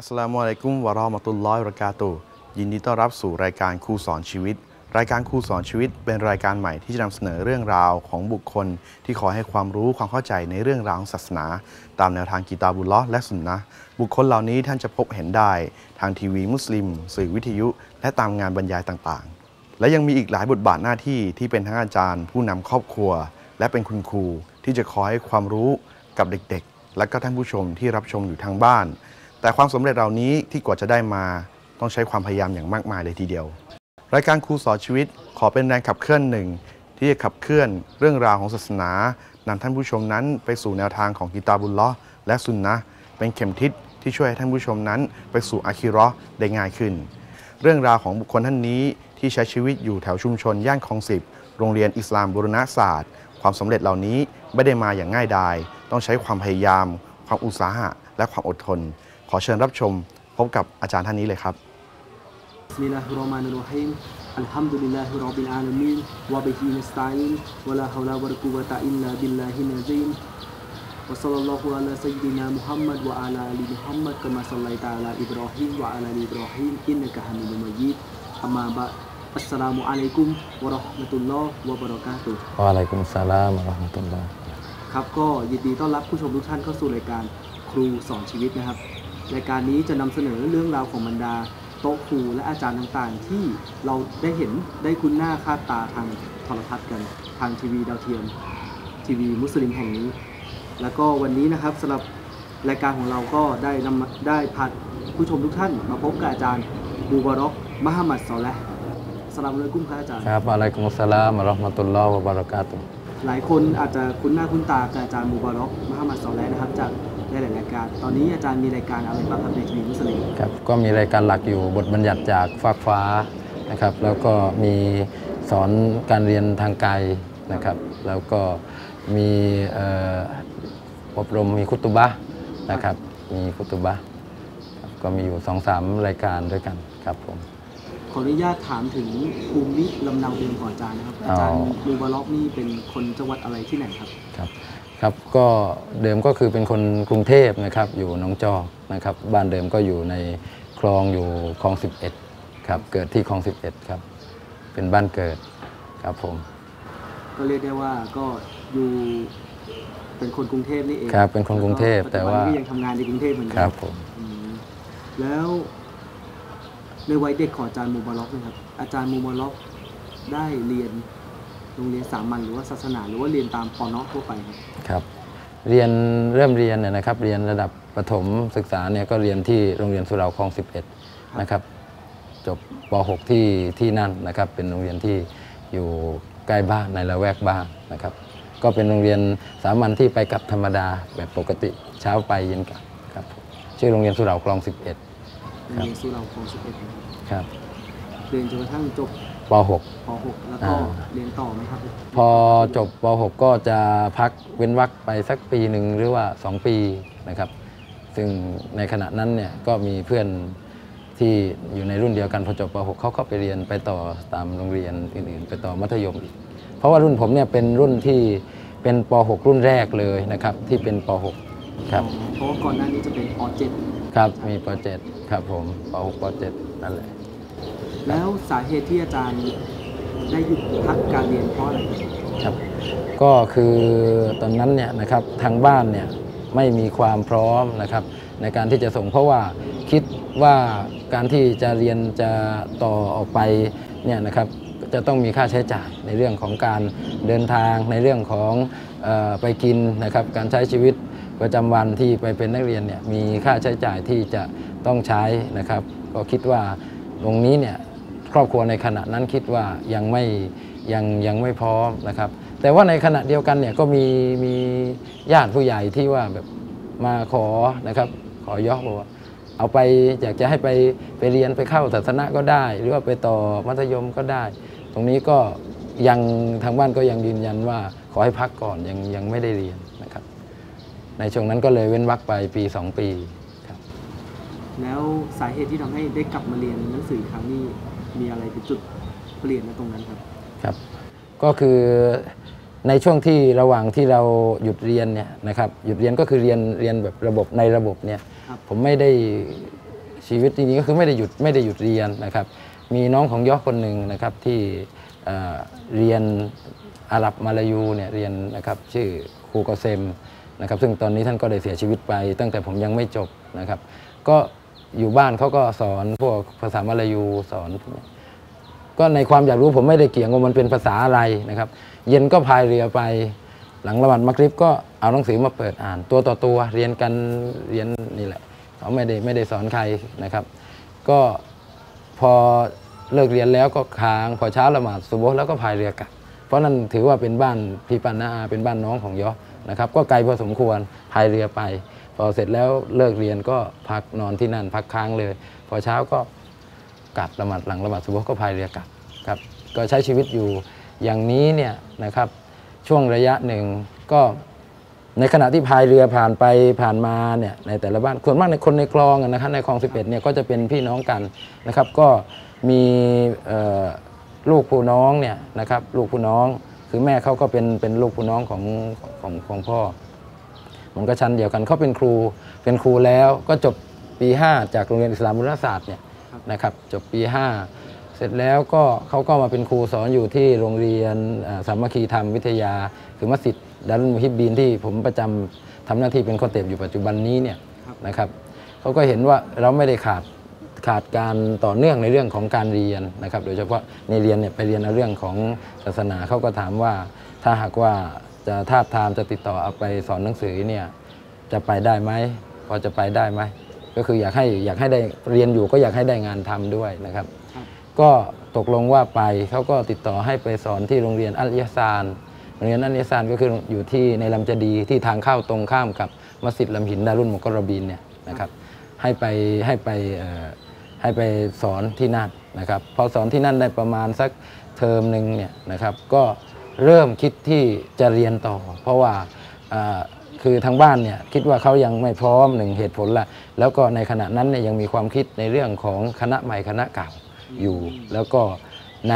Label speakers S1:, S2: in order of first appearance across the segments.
S1: อัสสลามุอะลัยกุมวะราะห์มะตุลลอฮิวะบะเรากาตุยินดีต้อนรับสู่รายการครูสอนชีวิต รายการครูสอนชีวิต เป็นรายการใหม่ที่จะนำเสนอเรื่องราวของบุคคล ที่ขอให้ความรู้ความเข้าใจในเรื่องราวของศาสนา ตามแนวทางกีตาบุลลอฮ์และสุนนะบุคคลเหล่านี้ท่านจะพบเห็นได้ทางทีวีมุสลิม สื่อวิทยุ และตามงานบรรยายต่างๆ และยังมีอีกหลายบทบาทหน้าที่ที่เป็นทั้งอาจารย์ ผู้นำครอบครัว และเป็นคุณครูที่จะคอยให้ความรู้กับเด็กๆ และก็ท่านผู้ชมที่รับชมอยู่ทางบ้าน แต่ความสำเร็จเหล่านี้ที่กว่าจะได้มาต้องใช้ความพยายามอย่างมากมายเลยทีเดียว รายการครูสอนชีวิตขอเป็นแรงขับเคลื่อนหนึ่งที่จะขับเคลื่อนเรื่องราวของศาสนานำท่านผู้ชมนั้นไปสู่แนวทางของกิตาบุลลอและสุนนะเป็นเข็มทิศที่ช่วยให้ท่านผู้ชมนั้น ไปสู่อาคิราะห์ได้ง่ายขึ้น เรื่องราวของบุคคลท่านนี้ที่ใช้ชีวิตอยู่แถวชุมชนย่านคลองสิบโรงเรียนอิสลามบุรณศาสตร์ ความสำเร็จเหล่านี้ไม่ได้มาอย่างง่ายดาย ต้องใช้ความพยายาม ความอุตสาหะ และความอดทน ขอเชิญรับชมพบกับอาจารย์ท่านนี้เลยครับ
S2: Bismillahirrahmanirrahim. Alhamdulillahirabbil alamin wa bihi nasta'in wa la haula wa la quwwata illa billahil azim. Wa sallallahu ala sayyidina Muhammad wa ala ali Muhammad kama sallaita ala Ibrahim wa ala ali Ibrahim innaka Hamidum Majid. Amma ba'd. Assalamu alaikum warahmatullahi wabarakatuh.
S3: วะอะลัยกุมสสลามวะเราะห์มะตุลลอฮ์
S2: ครับก็ยินดีต้อนรับผู้ชมทุกท่านเข้าสู่รายการครูสอนชีวิตนะครับ รายการนี้จะนำเสนอเรื่องราวของบรรดาโต๊ะครูและอาจารย์ต่างๆ ที่เราได้เห็นได้คุ้นหน้าค่าตาทางโทรทัศน์กัน ทางทีวีดาวเทียมทีวีมุสลิมแห่งนี้ แล้วก็วันนี้นะครับสำหรับรายการของเราก็ได้นำมาได้พาผู้ชมทุกท่าน มาพบกับอาจารย์บูบารอกมหามัดซอและสลามเลยกุ้มครับอาจารย์
S3: ครับอะลัยกุมสลามวะเราะห์มะตุลลอฮ์วะบะเรากาตุ
S2: หลายคนอาจจะคุ้นหน้าคุ้นตากับอาจารย์มูบารอกมหามัดซอลและนะครับจาก หลายๆรายการ ตอนนี้อาจารย์มีรายการอะไรบ้างครับในทีวีมุสลิม
S3: ครับก็มีรายการหลักอยู่บทบัญญัติจากฟากฟ้านะครับ แล้วก็มีสอนการเรียนทางไกลนะครับ แล้วก็มีเอ่ออบรมมีคุตุบะห์นะครับ มีคุตุบะห์ครับก็มีอยู่สองสามรายการด้วยกันครับผม
S2: ขออนุญาตถามถึงภูมิลำเนาเดิมของอาจารย์นะครับอาจารย์
S3: อ๋อ
S2: มูบารอกนี่เป็นคนจังหวัดอะไรที่ไหนครับ
S3: ครับ ครับก็เดิมก็คือเป็นคนกรุงเทพนะครับอยู่หนองจอกนะครับบ้านเดิมก็อยู่ในคลองอยู่คลอง 11ครับเกิดที่คลอง 11ครับเป็นบ้านเกิดครับผม
S2: ก็เรียกได้ว่าก็อยู่เป็นคนกรุงเทพนี่เอง
S3: ครับเป็นคนกรุงเทพ
S2: ล้
S3: แต่
S2: ก็ปัจจุบัน
S3: ว่า
S2: ก็ยังทำงานในกรุงเทพเหมือนกั
S3: ครับผม
S2: อืมแล้วในวัยเด็กของอาจารย์มูบารอกนะครับอาจารย์มูบารอกได้เรียน โรงเรียนสามัญหรือว่าศาสนา หรือว่าเรียนตามปอนอทั่วไปครับ
S3: ครับ เรียนเริ่มเรียนเนี่ยนะครับ เรียนระดับประถมศึกษาเนี่ยก็เรียนที่โรงเรียนสุเหร่าคลอง 11 นะครับ จบป .6 ที่ที่นั่นนะครับ เป็นโรงเรียนที่อยู่ใกล้บ้านในละแวกบ้านนะครับ ก็เป็นโรงเรียนสามัญที่ไปกลับธรรมดาแบบปกติเช้าไปเย็นกลับครับผมชื่อโรงเรียนสุเหร่าคลอง 11
S2: โรงเรียนสุเหราคลอง 11นะครับ
S3: ครับ
S2: เรียนจนกระทั่งจบ
S3: ป .6
S2: ป .6 แล้วก็
S3: อ่า
S2: เรียนต่อไหมครับ
S3: พอจบป .6 ก็จะพักเว้นวรรคไปสักปีหนึ่งหรือว่า 2 ปีนะครับ ซึ่งในขณะนั้นเนี่ยก็มีเพื่อนที่อยู่ในรุ่นเดียวกันพอจบป .6 เขาก็ไปเรียนไปต่อตามโรงเรียนอื่นๆ ไปต่อมัธยมอีก เพราะว่ารุ่นผมเนี่ยเป็นรุ่นที่เป็นป .6 รุ่นแรกเลยนะครับที่เป็นป .6 ครับ
S2: เพราะว่าก่อนหน้านี้จะเป็นป .7
S3: ครับมีป .7 ครับผมป .6 ป .7 นั่นแหละ
S2: แล้วสาเหตุที่อาจารย์ได้หยุดพักการเรียนเพราะอะไรครับ
S3: ก็คือตอนนั้นเนี่ยนะครับทางบ้านเนี่ยไม่มีความพร้อมนะครับ ในการที่จะส่งเพราะว่าคิดว่าการที่จะเรียนจะต่อออกไปเนี่ยนะครับจะต้องมีค่าใช้จ่ายในเรื่องของการเดินทางในเรื่องของออไปกินนะครับการใช้ชีวิตประจำวันที่ไปเป็นนักเรียนเนี่ยมีค่าใช้จ่ายที่จะต้องใช้นะครับ ก็คิดว่าตรงนี้เนี่ย ครอบครัวในขณะนั้นคิดว่ายังไม่ยังยังไม่พร้อมนะครับ แต่ว่าในขณะเดียวกันเนี่ยก็มีมีญาติผู้ใหญ่ที่ว่าแบบมาขอนะครับ ขอยกบอกว่าเอาไปอยากจะให้ไปไปเรียนไปเข้าศาสนะก็ได้ หรือว่าไปต่อมัธยมก็ได้ ตรงนี้ก็ยังทางบ้านก็ยังยืนยันว่าขอให้พักก่อนยังยังไม่ได้เรียนนะครับ ในช่วงนั้นก็เลยเว้นวรรคไปปี 2 ปีครับ
S2: แล้วสาเหตุที่ทำให้ได้กลับมาเรียนหนังสือครั้งนี้ มีอะไรเป็นจุดเปลี่ยนในตรงนั้นครับ
S3: ครับ ก็คือในช่วงที่ระหว่างที่เราหยุดเรียนเนี่ยนะครับหยุดเรียนก็คือเรียนเรียนแบบระบบในระบบเนี่ย
S2: ครับ
S3: ผมไม่ได้ชีวิตจริงๆก็คือไม่ได้หยุดไม่ได้หยุดเรียนนะครับ มีน้องของยอคนหนึ่งนะครับที่เอ่อเรียนอาหรับมาลายูเนี่ยเรียนนะครับชื่อครูกอเซมนะครับซึ่งตอนนี้ท่านก็ได้เสียชีวิตไป ตั้งแต่ผมยังไม่จบนะครับ ก็ อยู่บ้านเขาก็สอนพวกภาษามาลายูสอน ก็ในความอยากรู้ผมไม่ได้เกี่ยงว่ามันเป็นภาษาอะไรนะครับ เย็นก็พายเรือไป หลังละหมาดมักริบก็เอาหนังสือมาเปิดอ่าน ตัวต่อตัวเรียนกันเรียนนี่แหละเขาไม่ได้ไม่ได้สอนใครนะครับ ก็พอเลิกเรียนแล้วก็ค้าง พอเช้าละหมาดสุโบแล้วก็พายเรือกลับ เพราะนั่นถือว่าเป็นบ้านพี่ปันนาเป็นบ้านน้องของยอนะครับ ก็ไกลพอสมควรพายเรือไป พอเสร็จแล้วเลิกเรียนก็พักนอนที่นั่นพักค้างเลย พอเช้าก็กลับละหมาดหลังละหมาดสุโบฮ์ก็พายเรือกลับครับก็ใช้ชีวิตอยู่อย่างนี้เนี่ยนะครับช่วงระยะหนึ่งก็ในขณะที่พายเรือผ่านไปผ่านมาเนี่ยในแต่ละบ้านส่วนมากในคนในคลองนะครับในคลอง 11เนี่ยก็จะเป็นพี่น้องกันนะครับ ก็มีลูกผู้น้องเนี่ยนะครับลูกผู้น้องคือแม่เขาก็เป็นเป็นลูกผู้น้องของของของพ่อ มันก็ชั้นเดียวกันเขาเป็นครูเป็นครูแล้วก็จบปี 5 จากโรงเรียนอิสลามบุรศาสตร์เนี่ยนะครับจบปี 5 เสร็จแล้วก็เขาก็มาเป็นครูสอนอยู่ที่โรงเรียนอ่าสามัคคีธรรมวิทยา คือมัสยิดดัรุลมุฮิบบีนที่ผมประจำทำหน้าที่เป็นคอนเต็บอยู่ปัจจุบันนี้เนี่ยนะครับเขาก็เห็นว่าเราไม่ได้ขาดขาดการต่อเนื่องในเรื่องของการเรียนนะครับ โดยเฉพาะในเรียนเนี่ยไปเรียนในเรื่องของศาสนาเขาก็ถามว่าถ้าหากว่า จะทาบทามจะติดต่อเอาไปสอนหนังสือเนี่ยจะไปได้ไหมพอจะไปได้ไหมก็คืออยากให้อยากให้ได้เรียนอยู่ก็อยากให้ได้งานทำด้วยนะครับ
S2: ครับ
S3: ก็ตกลงว่าไปเขาก็ติดต่อให้ไปสอนที่โรงเรียนอัลยาซานโรงเรียนอัลยาซานก็คืออยู่ที่ในลำจะดีที่ทางเข้าตรงข้ามกับมัสยิดลำหินดารุนมุกรบินเนี่ยนะครับให้ไปให้ไปเอ่อให้ไปสอนที่นั่นนะครับพอสอนที่นั่นได้ประมาณสักเทอมหนึ่งเนี่ยนะครับก็ เริ่มคิดที่จะเรียนต่อ เพราะว่าคือทางบ้านเนี่ยคิดว่าเขายังไม่พร้อมหนึ่งเหตุผลละแล้วก็ในขณะนั้นเนี่ยยังมีความคิดในเรื่องของคณะใหม่คณะเก่าอยู่ แล้วก็ใน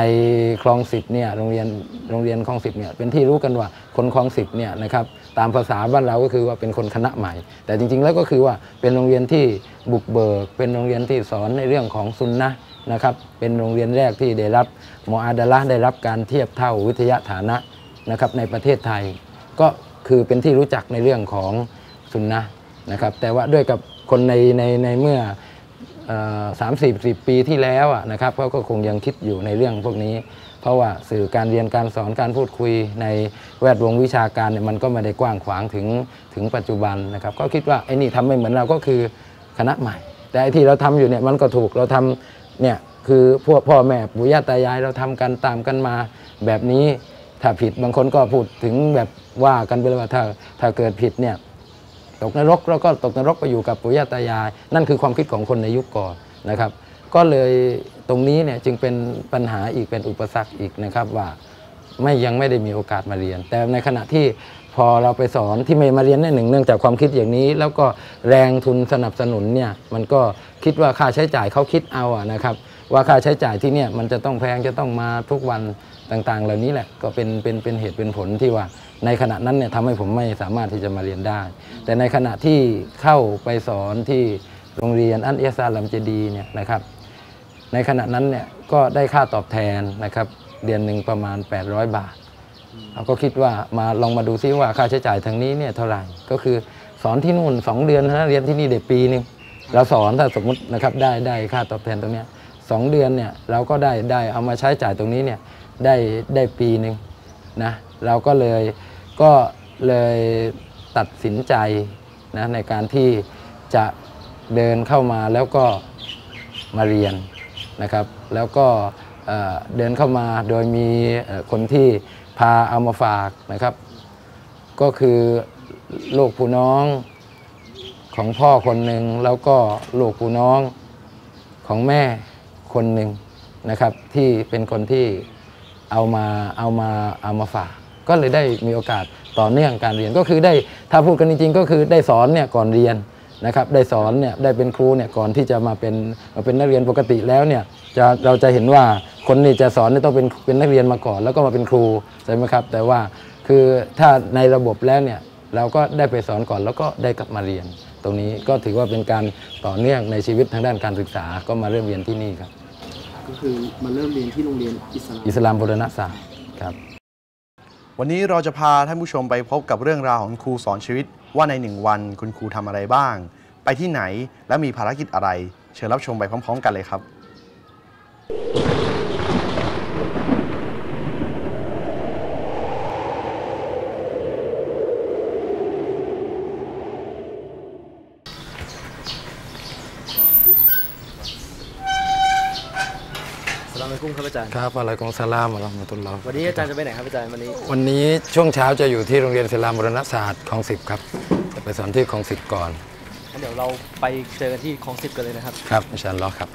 S3: คลองสิบเนี่ยโรงเรียนโรงเรียนคลองสิบเนี่ยเป็นที่รู้กันว่าคนคลองสิบเนี่ยนะครับตามภาษาบ้านเราก็คือว่าเป็นคนคณะใหม่ แต่จริงๆแล้วก็คือว่าเป็นโรงเรียนที่บุกเบิก เป็นโรงเรียนที่สอนในเรื่องของซุนนะ นะครับเป็นโรงเรียนแรกที่ได้รับมออาดาละได้รับการเทียบเท่าวิทยาฐานะนะครับในประเทศไทย ก็คือเป็นที่รู้จักในเรื่องของสุนนะนะครับแต่ว่าด้วยกับคนในในในเมื่อสามสี่สิบปีที่แล้วนะครับเขาก็คงยังคิดอยู่ในเรื่องพวกนี้ เพราะว่าสื่อการเรียนการสอนการพูดคุยในแวดวงวิชาการเนี่ยมันก็ไม่ได้กว้างขวางถึงถึงปัจจุบันนะครับก็คิดว่าไอ้นี่ทำไม่เหมือนเราก็คือคณะใหม่ แต่ไอ้ที่เราทำอยู่เนี่ยมันก็ถูกเราทำ เนี่ยคือพวกพ่อแม่ปู่ย่าตายายเราทำกันตามกันมา แบบนี้ถ้าผิดบางคนก็พูดถึงแบบว่ากันไปเลยว่าถ้าถ้าเกิดผิดเนี่ยตกนรกแล้วก็ตกนรกไปอยู่กับปู่ย่าตายาย นั่นคือความคิดของคนในยุคก่อนนะครับ ก็เลยตรงนี้เนี่ยจึงเป็นปัญหาอีกเป็นอุปสรรคอีกนะครับว่าไม่ยังไม่ได้มีโอกาสมาเรียน แต่ในขณะที่ พอเราไปสอนที่ไม่มาเรียนนี่หนึ่งเนื่องจากความคิดอย่างนี้ แล้วก็แรงทุนสนับสนุนเนี่ยมันก็คิดว่าค่าใช้จ่ายเขาคิดเอาอะนะครับ ว่าค่าใช้จ่ายที่เนี่ยมันจะต้องแพงจะต้องมาทุกวันต่างๆ เหล่านี้แหละก็เป็นเป็นเป็นเหตุเป็นผลที่ว่าในขณะนั้นเนี่ยทำให้ผมไม่สามารถที่จะมาเรียนได้ แต่ในขณะที่เข้าไปสอนที่โรงเรียนอันเอซาลัมเจดีเนี่ยนะครับ ในขณะนั้นเนี่ยก็ได้ค่าตอบแทนนะครับเดือนหนึ่งประมาณ 800 บาท เราก็คิดว่ามาลองมาดูซิว่าค่าใช้จ่ายทางนี้เนี่ยเท่าไหร่ก็คือสอนที่นู่น 2 เดือนนะเรียนที่นี่เด็กปีหนึงเราสอนถ้าสมมตินะครับได้ได้ค่าตอบแทนตรงเนี้ยสองเดือนเนี่ยเราก็ได้ได้เอามาใช้จ่ายตรงนี้เนี่ยได้ได้ปีหนึ่งนะเราก็เลยก็เลยตัดสินใจนะในการที่จะเดินเข้ามาแล้วก็มาเรียนนะครับ แล้วก็เดินเข้ามาโดยมีคนที่ พาเอามาฝากนะครับ ก็คือลูกผู้น้องของพ่อคนหนึ่งแล้วก็ลูกผู้น้องของแม่คนหนึ่งนะครับ ที่เป็นคนที่เอามาเอามาเอามาฝาก ก็เลยได้มีโอกาสต่อเนื่องการเรียนก็คือได้ถ้าพูดกันจริงๆ ก็คือได้สอนเนี่ยก่อนเรียนนะครับ ได้สอนเนี่ยได้เป็นครูเนี่ยก่อนที่จะมาเป็นมาเป็นนักเรียนปกติแล้วเนี่ยจะเราจะเห็นว่า คนนี่จะสอนเนี่ยต้องเป็นเป็นนักเรียนมาก่อน แล้วก็มาเป็นครูใช่ไหมครับ แต่ว่าคือถ้าในระบบแล้วเนี่ยเราก็ได้ไปสอนก่อนแล้วก็ได้กลับมาเรียน ตรงนี้ก็ถือว่าเป็นการต่อเนื่องในชีวิตทางด้านการศึกษาก็มาเริ่มเรียนที่นี่ครับ
S2: ก็คือมาเริ่มเรียนที่โรงเรียนอิสลาม
S3: อิสลามบูรณศาสตร์ครับ
S1: วันนี้เราจะพาท่านผู้ชมไปพบกับเรื่องราวของครูสอนชีวิต ว่าในหนึ่งวันคุณครูทำอะไรบ้าง ไปที่ไหนและมีภารกิจอะไร เชิญรับชมไปพร้อม ๆ กันเลยครับ
S2: สลามอะลัยกุม ครับอาจารย์
S3: ครับอะไรกองสลามอะลัยมุตุลลอฮ์
S2: วันนี้อาจารย์จะไปไหนครับอาจารย์วันนี้
S3: วันนี้ช่วงเช้าจะอยู่ที่โรงเรียนอิสลามบูรณศาสตร์ของสิบครับจะไปสอนที่ของสิบก่อน
S2: งั้นเดี๋ยวเราไปเจอกันที่คลองสิบกันเลยนะครับ
S3: ครับอินชาอัลลอฮ์ครับ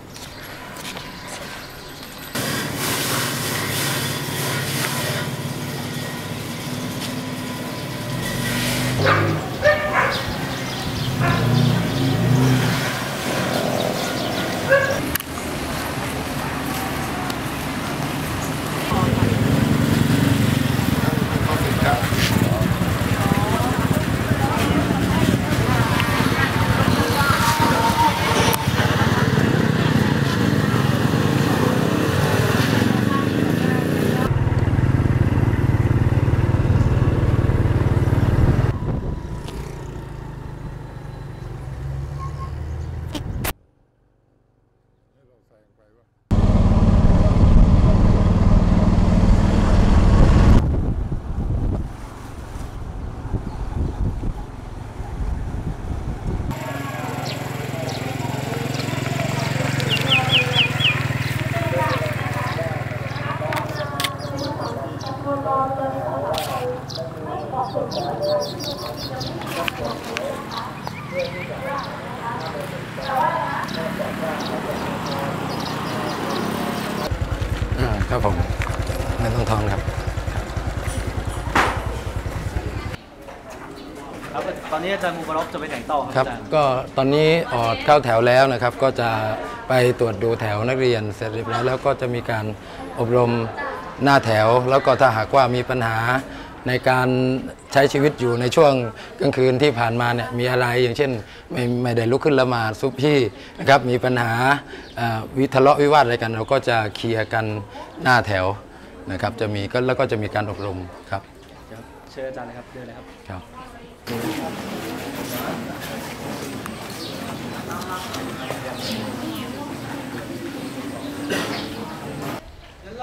S3: ครับผมไม่ต้องทองครับ
S2: ครับ ตอนนี้อาจารย์มูบารอกจะไปไหนต่อ
S3: ค
S2: ค
S3: รั
S2: รับบอาจารย์
S3: ก็ตอนนี้ออดเข้าแถวแล้วนะครับ ก็จะไปตรวจดูแถวนักเรียนเสร็จเรียบร้อยแล้วก็จะมีการอบรม หน้าแถว แล้วก็ถ้าหากว่ามีปัญหาในการใช้ชีวิตอยู่ในช่วงกลางคืนที่ผ่านมาเนี่ยมีอะไรอย่างเช่นไม่ไมได้ลุกขึ้นละหมาดซุปพี่นะครับมีปัญหาวิทะเลาะวิวาทอะไรกัน เราก็จะเคลียร์กันหน้าแถวนะครับจะมีก็แล้วก็จะมีการอบรมครับ
S2: เชิญอาจารย์นะครับเชิญเลยครับ
S3: ครับ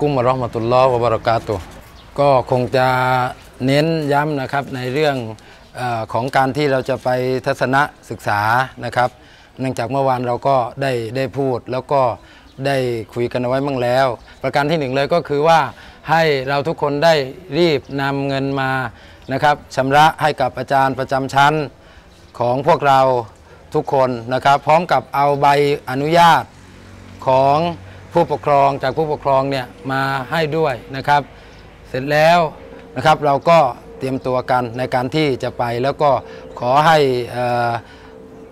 S3: กุมวะราะห์มะตุลลอฮ์วะบรากาตุฮ์ก็คงจะเน้นย้ำนะครับในเรื่องออของการที่เราจะไปทัศนศึกษานะครับ เนื่องจากเมื่อวานเราก็ได้ได้พูดแล้วก็ได้คุยกันเอาไว้บ้างแล้ว ประการที่หนึ่งเลยก็คือว่าให้เราทุกคนได้รีบนำเงินมานะครับชำระให้กับอาจารย์ประจำชั้นของพวกเราทุกคนนะครับ พร้อมกับเอาใบอนุญาตของ ผู้ปกครองจากผู้ปกครองเนี่ยมาให้ด้วยนะครับ เสร็จแล้วนะครับเราก็เตรียมตัวกันในการที่จะไปแล้วก็ขอให้อ่อ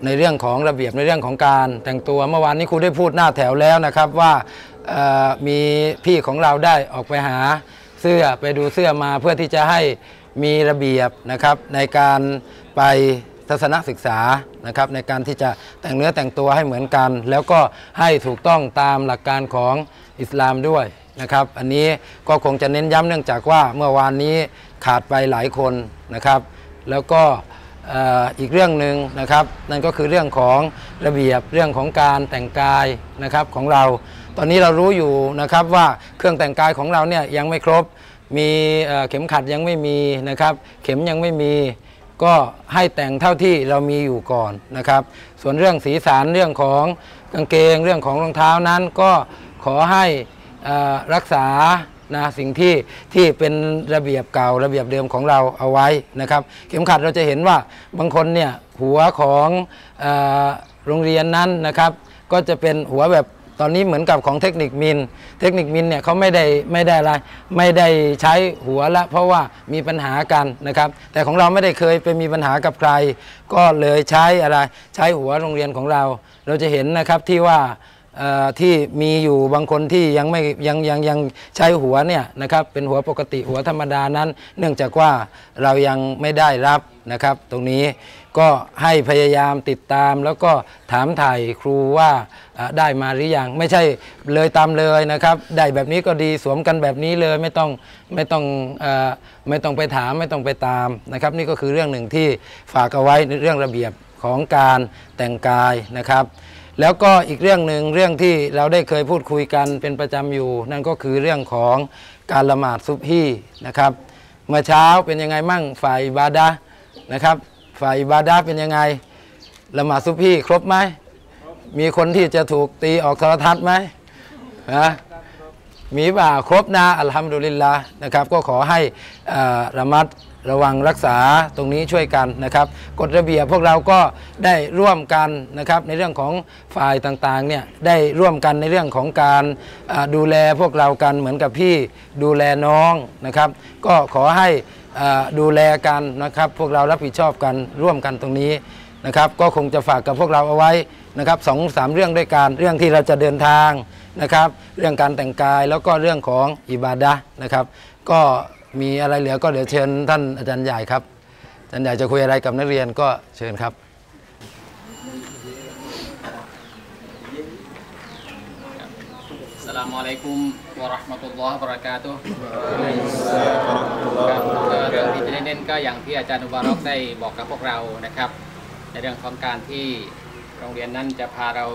S3: ในเรื่องของระเบียบในเรื่องของการแต่งตัวเมื่อวานนี้ครูได้พูดหน้าแถวแล้วนะครับว่ามีพี่ของเราได้ออกไปหาเสื้อไปดูเสื้อมาเพื่อที่จะให้มีระเบียบนะครับในการไป ทัศนศึกษานะครับในการที่จะแต่งเนื้อแต่งตัวให้เหมือนกัน แล้วก็ให้ถูกต้องตามหลักการของอิสลามด้วยนะครับ อันนี้ก็คงจะเน้นย้ำเนื่องจากว่าเมื่อวานนี้ขาดไปหลายคนนะครับ แล้วก็อีกเรื่องหนึ่งนะครับ นั่นก็คือเรื่องของระเบียบเรื่องของการแต่งกายนะครับของเรา ตอนนี้เรารู้อยู่นะครับว่าเครื่องแต่งกายของเราเนี่ยยังไม่ครบ มีเข็มขัดยังไม่มีนะครับ เข็มยังไม่มี ก็ให้แต่งเท่าที่เรามีอยู่ก่อนนะครับ ส่วนเรื่องสีสันเรื่องของกางเกงเรื่องของรองเท้านั้นก็ขอให้รักษานะสิ่งที่ที่เป็นระเบียบเก่าระเบียบเดิมของเราเอาไว้นะครับ เข็มขัดเราจะเห็นว่าบางคนเนี่ยหัวของอโรงเรียนนั้นนะครับ ก็จะเป็นหัวแบบ ตอนนี้เหมือนกับของเทคนิคมิน เทคนิคมินเนี่ยเขาไม่ได้ไม่ได้อะไรไม่ได้ใช้หัวละเพราะว่ามีปัญหากันนะครับ แต่ของเราไม่ได้เคยไปมีปัญหากับใคร ก็เลยใช้อะไรใช้หัวโรงเรียนของเรา เราจะเห็นนะครับที่ว่าที่มีอยู่บางคนที่ยังไม่ยังยังยังใช้หัวเนี่ยนะครับเป็นหัวปกติหัวธรรมดานั้น เนื่องจากว่าเรายังไม่ได้รับนะครับตรงนี้ ก็ให้พยายามติดตาม แล้วก็ถามถ่ายครูว่าได้มาหรือยังไม่ใช่เลยตามเลยนะครับ ได้แบบนี้ก็ดีสวมกันแบบนี้เลยไม่ต้องไม่ต้องอไม่ต้องไปถามไม่ต้องไปตามนะครับ นี่ก็คือเรื่องหนึ่งที่ฝากเอาไว้ในเรื่องระเบียบของการแต่งกายนะครับ แล้วก็อีกเรื่องหนึ่งเรื่องที่เราได้เคยพูดคุยกันเป็นประจำอยู่ นั่นก็คือเรื่องของการละหมาดซุบฮีนะครับเมื่อเช้าเป็นยังไงมั่งฝ่ายบาดะนะครับ ฝ่ายบาดะห์เป็นยังไงละหมาดซุบฮีครบไหม มีคนที่จะถูกตีออกโทรทัศน์ไหมฮะมีบ่าครบนะอัลฮัมดุลิลละนะครับ ก็ขอให้อ่อระมัดระวังรักษาตรงนี้ช่วยกันนะครับกฎระเบียบพวกเราก็ได้ร่วมกันนะครับในเรื่องของฝ่ายต่างๆเนี่ยได้ร่วมกันในเรื่องของการดูแลพวกเรากันเหมือนกับพี่ดูแลน้องนะครับ ก็ขอให้ ดูแลกันนะครับ พวกเรารับผิดชอบกันร่วมกันตรงนี้นะครับ ก็คงจะฝากกับพวกเราเอาไว้นะครับสองสามเรื่องด้วยกันเรื่องที่เราจะเดินทางนะครับ เรื่องการแต่งกายแล้วก็เรื่องของอิบาดะนะครับ ก็มีอะไรเหลือก็เดี๋ยวเชิญท่านอาจารย์ใหญ่ครับอาจารย์ใหญ่จะคุยอะไรกับนักเรียนก็เชิญครับ
S4: สลามอะลัยกุมวะเราะห์มะตุลลอฮ์วะบะเราะกาตุฮ์ครับก็เรื่องที่จะได้เน้นก็อย่างที่อาจารย์อุบารอกได้บอกกับพวกเรานะครับ ในเรื่องของการที่โรงเรียนนั้นจะพาเรา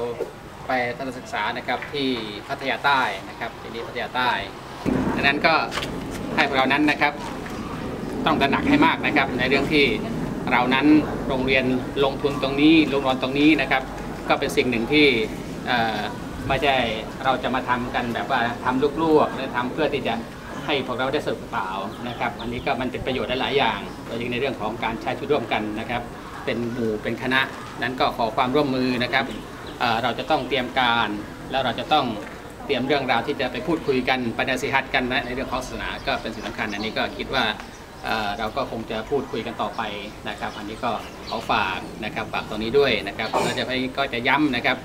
S4: ไปทัศนศึกษานะครับที่พัทยาใต้นะครับที่นี่พัทยาใต้ดังนั้นก็ให้พวกเรานั้นนะครับ ต้องตระหนักให้มากนะครับ ในเรื่องที่เรานั้นโรงเรียนลงทุนตรงนี้ลงรอนตรงนี้นะครับ ก็เป็นสิ่งหนึ่งที่เอ่อ ไม่ใช่เราจะมาทำกันแบบว่าทำลวกๆหรือทำเพื่อที่จะให้พวกเราได้สนุกเปล่านะครับ อันนี้ก็มันเป็นประโยชน์ได้หลายอย่างโดยเฉพาะในเรื่องของการใช้ชีวิตร่วมกันนะครับ เป็นหมู่เป็นคณะนั้นก็ขอความร่วมมือนะครับเเราจะต้องเตรียมการแล้วเราจะต้องเตรียมเรื่องราวที่จะไปพูดคุยกันประเด็นสิฮัตกันนะในเรื่องของศาสนาก็เป็นสิ่งสำคัญอันนี้ก็คิดว่า เราก็คงจะพูดคุยกันต่อไปนะครับ อันนี้ก็ขอฝากนะครับฝากตรงนี้ด้วยนะครับเราจะไปก็จะย้ำนะครับ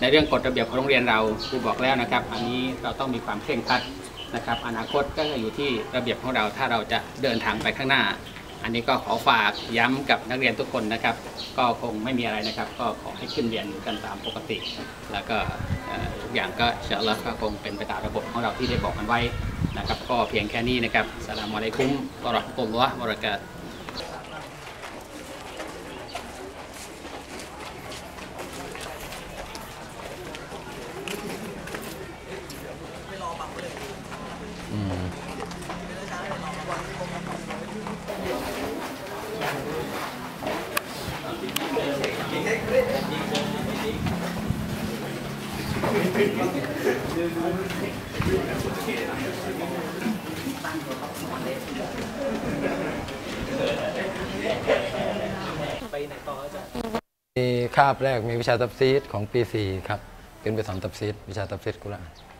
S4: ในเรื่องกฎระเบียบของโรงเรียนเราครูบอกแล้วนะครับ อันนี้เราต้องมีความเคร่งครัดนะครับ อนาคตก็อยู่ที่ระเบียบของเราถ้าเราจะเดินทางไปข้างหน้า อันนี้ก็ขอฝากย้ำกับนักเรียนทุกคนนะครับ ก็คงไม่มีอะไรนะครับ ก็ขอให้ขึ้นเรียนกันตามปกติ แล้วก็ทุกอย่างก็เชื่อแล้วก็คงเป็นไปตามระบบของเราที่ได้บอกกันไว้นะครับ ก็เพียงแค่นี้นะครับสลามอะลัยกุมวะเราะห์มตลอดกลัวะบราการ
S3: มีคาบแรกมีวิชาตับซีดของปี 4 ครับเป็นไปสอนตับซีดวิชาตับซีดกุรอาน